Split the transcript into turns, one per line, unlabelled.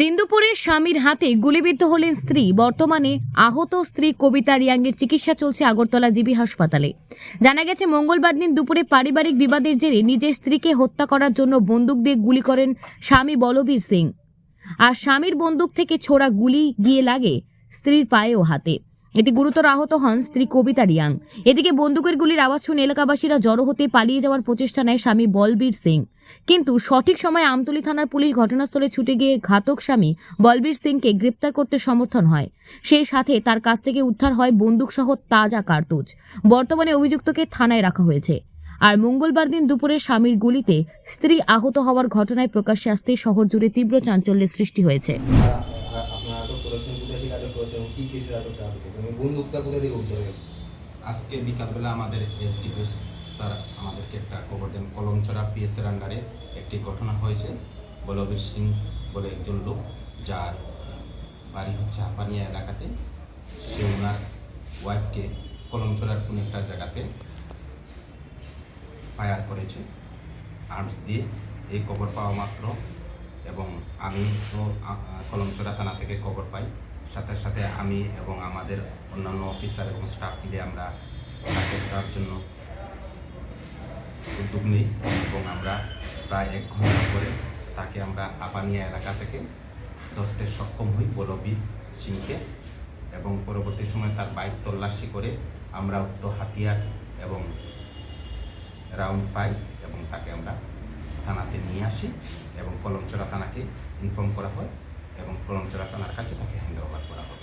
দিনদুপুরে স্বামীর হাতে গুলিবিদ্ধ হলেন স্ত্রী। বর্তমানে আহত স্ত্রী কবিতা রিয়াঙ্গের চিকিৎসা চলছে আগরতলা জিবি হাসপাতালে। জানা গেছে, মঙ্গলবার দিন দুপুরে পারিবারিক বিবাদের জেরে নিজের স্ত্রীকে হত্যা করার জন্য বন্দুক দিয়ে গুলি করেন স্বামী বলবীর সিং। আর স্বামীর বন্দুক থেকে ছোড়া গুলি গিয়ে লাগে স্ত্রীর পায়ে ও হাতে। এতে গুরুতর আহত হন স্ত্রী কবিতা রিয়াং। এদিকে বন্দুকের গুলির আওয়াজ শুনে এলাকাবাসীরা জড়ো হতে পালিয়ে যাওয়ার প্রচেষ্টা নেয় স্বামী বলবীর সিং। কিন্তু সঠিক সময়ে আমতলী থানার পুলিশ ঘটনাস্থলে ছুটে গিয়ে ঘাতক স্বামী বলবীর সিংকে গ্রেপ্তার করতে সমর্থন হয়। সেই সাথে তার কাছ থেকে উদ্ধার হয় বন্দুকসহ তাজা কার্তুজ। বর্তমানে অভিযুক্তকে থানায় রাখা হয়েছে। আর মঙ্গলবার দিন দুপুরে স্বামীর গুলিতে স্ত্রী আহত হওয়ার ঘটনায় প্রকাশ্যে আসতে শহর জুড়ে তীব্র চাঞ্চল্যের সৃষ্টি হয়েছে।
করেছেন এবং কী কেসে আটক আটক করেছেন এবং বন্দুকটা কোথা থেকে উদ্ধার হয়েছে?
আজকে বিকালবেলা আমাদের এসডিপি স্যার আমাদেরকে একটা খবর দেন। কলমচড়া পিএসের আন্ডারে একটি ঘটনা হয়েছে। বলবীর সিং বলে একজন লোক যার বাড়ি হচ্ছে হাপানিয়া এলাকাতে। সে ওনার ওয়াইফকে কলমচড়ার কোনো একটা জায়গাতে ফায়ার করেছে। আর্মস দিয়ে এই খবর পাওয়া মাত্র এবং আমি তো কলমচড়া থানা থেকে খবর পাই। সাথে সাথে আমি এবং আমাদের অন্যান্য অফিসার এবং স্টাফ মিলে আমরা তাকে ধরার জন্য উদ্যোগ নিই এবং আমরা প্রায় এক ঘণ্টা পরে তাকে আমরা আপানিয়া এলাকা থেকে ধরতে সক্ষম হই বলবীর সিংকে এবং পরবর্তী সময় তার বাইক তল্লাশি করে আমরা উক্ত হাতিয়ার এবং রাউন্ড পাই এবং তাকে আমরা থানাতে নিয়ে আসি এবং কলমচড়া থানাকে ইনফর্ম করা হয়। এবং কলমচড়া থানার কাছে তাকে হ্যান্ড ওভার করা হয়